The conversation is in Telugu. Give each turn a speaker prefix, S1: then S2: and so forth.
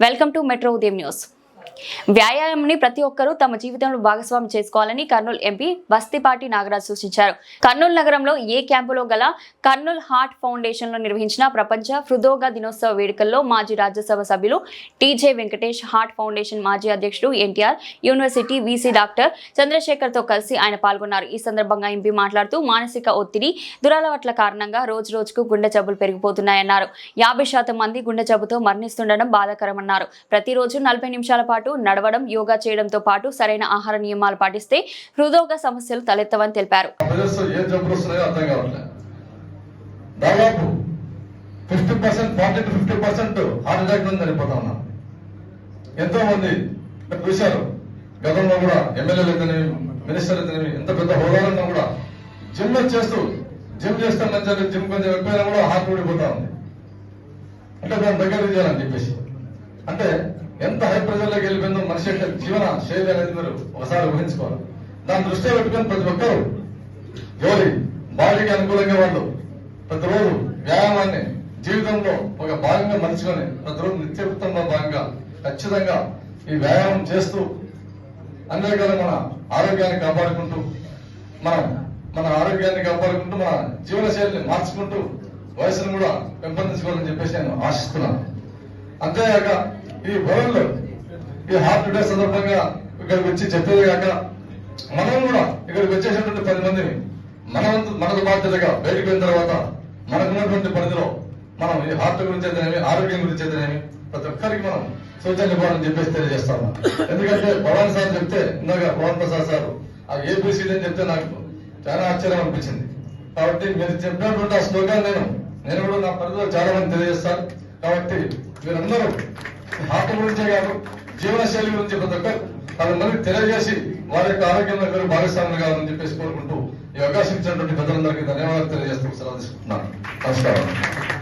S1: welcome to metro Udayam news వ్యాయామంని ప్రతి ఒక్కరూ తమ జీవితంలో భాగస్వామి చేసుకోవాలని కర్నూలు ఎంపీ బస్తిపాటి నాగరాజ్ సూచించారు. కర్నూలు నగరంలో ఏ క్యాంపులో గల కర్నూలు హార్ట్ ఫౌండేషన్లో నిర్వహించిన ప్రపంచ హృదోగ దినోత్సవ వేడుకల్లో మాజీ రాజ్యసభ సభ్యులు టీజే వెంకటేష్ హార్ట్ ఫౌండేషన్ మాజీ అధ్యక్షుడు ఎన్టీఆర్ యూనివర్సిటీ వీసీ డాక్టర్ చంద్రశేఖర్తో కలిసి ఆయన పాల్గొన్నారు. ఈ సందర్భంగా ఎంపీ మాట్లాడుతూ మానసిక ఒత్తిడి దురలవాట్ల కారణంగా రోజు రోజుకు గుండె జబ్బులు పెరిగిపోతున్నాయన్నారు. యాభై శాతం మంది గుండె జబ్బుతో మరణిస్తుండడం బాధాకరమన్నారు. ప్రతిరోజు నలభై నిమిషాల పాటు పాటు నడవడం యోగా చేయడంతో పాటు సరైన ఆహార నియమాలు పాటిస్తే హృదోగ సమస్యలు తలెత్తవని తెలిపారు.
S2: దాదాపు fifty percent forty to fifty percent heart attack నుంచి చనిపోతా ఉన్నారు ఎంతో మంది చూశారు. గతంలో కూడా ఎమ్మెల్యేలు అయితేనేమి మినిస్టర్ అయితేనేమి ఎంత పెద్ద హోదాలన్నా కూడా జిమ్ చేస్తూ జిమ్ చేస్తే మంచిగా జిమ్ కొంచెం ఎక్కువైనా కూడా హార్ట్ ఊడిపోతా ఉంది. అంటే దాని దగ్గర చేయాలని చెప్పేసి. అంటే ఎంత హై ప్రెజర్లోకి వెళ్ళిపోయిందో మనిషి యొక్క జీవన శైలి అనేది మీరు ఒకసారి ఊహించుకోవాలి. దాని దృష్టిలో పెట్టుకుని ప్రతి ఒక్కరు జోలి బాడీకి అనుకూలంగా వాళ్ళు ప్రతిరోజు వ్యాయామాన్ని జీవితంలో ఒక భాగంగా మలుచుకొని ప్రతిరోజు నిత్యవృత్తంలో భాగంగా ఖచ్చితంగా ఈ వ్యాయామం చేస్తూ అన్ని రకాల మన ఆరోగ్యాన్ని కాపాడుకుంటూ మనం మన ఆరోగ్యాన్ని కాపాడుకుంటూ మన జీవన శైలిని మార్చుకుంటూ వయసును కూడా పెంపొందించుకోవాలని చెప్పేసి నేను ఆశిస్తున్నాను. అంతేగాక ఈ భవన్లో ఈ హార్ట్ డే సందర్భంగా ఇక్కడికి వచ్చి చెప్పేది కాక మనం కూడా ఇక్కడికి వచ్చేసినటువంటి పది మందిని మన మనకు బాధ్యతగా బయటకు వెళ్ళిన తర్వాత మనకున్నటువంటి పరిధిలో మనం ఈ హార్ట్ గురించి అయితేనేమి ఆరోగ్యం గురించి అయితేనేమి ప్రతి ఒక్కరికి మనం సూచనలు ఇవ్వాలని చెప్పేసి తెలియజేస్తాము ఎందుకంటే భగవాన్ సార్ చెప్తే ఇందాక భగవాన్ ప్రసాద్ సార్ ఆ ఏబిసిడి అని చెప్తే నాకు చాలా ఆశ్చర్యం అనిపించింది. కాబట్టి మీరు చెప్పినటువంటి ఆ శ్లోకాన్ని నేను నేను కూడా నా పరిధిలో చాలా మంది తెలియజేస్తాను. కాబట్టి మీరందరూ హార్ట్ గురించే కాదు జీవనశైలి గురించి ప్రతి ఒక్కరు పది తెలియజేసి వారి యొక్క ఆరోగ్యంలో మీరు భాగస్వాములు కావాలని చెప్పేసి కోరుకుంటూ ఈ అవకాశం ఇచ్చినటువంటి పెద్దలందరికీ ధన్యవాదాలు తెలియజేస్తూ సెలవు తీసుకుంటున్నాను. నమస్కారం.